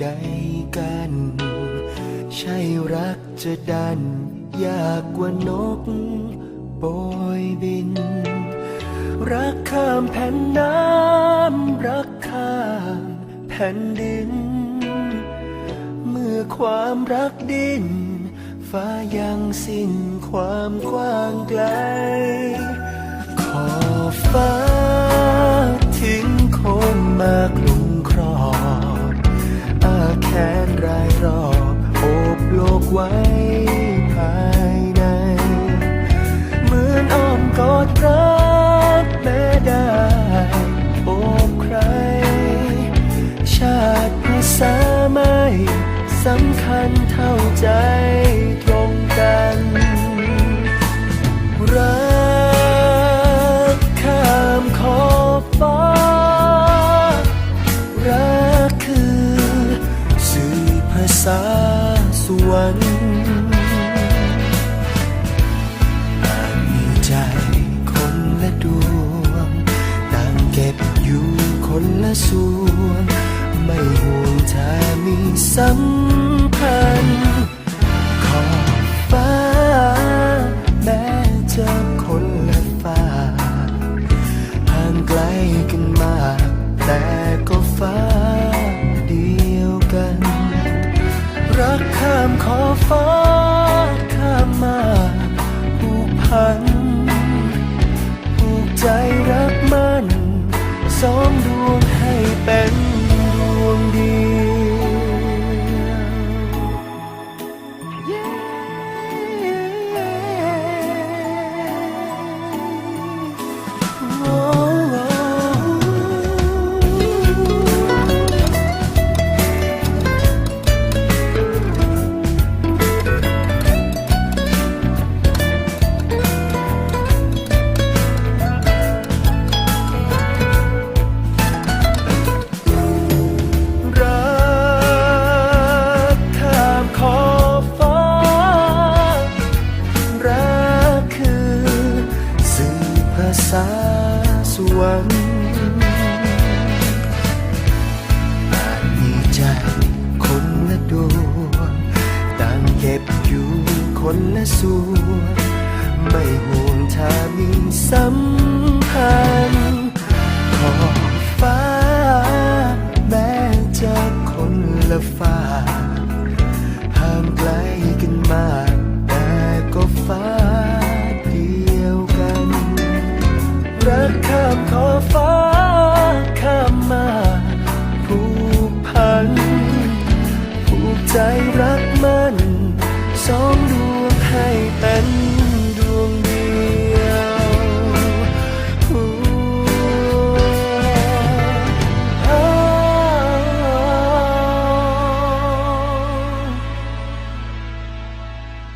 ใดกัน ใช่รักจะดัน ยากกว่านกโบยบิน รักข้ามแผ่นน้ำรักข้ามแผ่นดิน เมื่อความรักดิน ฟ้ายังสิ้นความกว้างไกล แทนรายรอบโอบโลกไว้ภายใน เหมือนอ้อมกอดรักแม้ได้โอบใคร ชาติภาษาไม่สำคัญเท่าใจ สวนไม่ห่วงถ้ามีสัมพันธ์ขอบฟ้า แม้จะคนละฟ้าห่างไกลกันมาก แต่ก็ฟ้าเดียวกัน รักข้ามขอบฟ้า ง คนละส่วนไม่ห่วงถ้ามีสัมพันธ์ขอบฟ้า แม้จะคนละฟ้าห่างไกลกันมาก แต่ก็ฟ้าเดียวกัน รักข้ามขอบฟ้า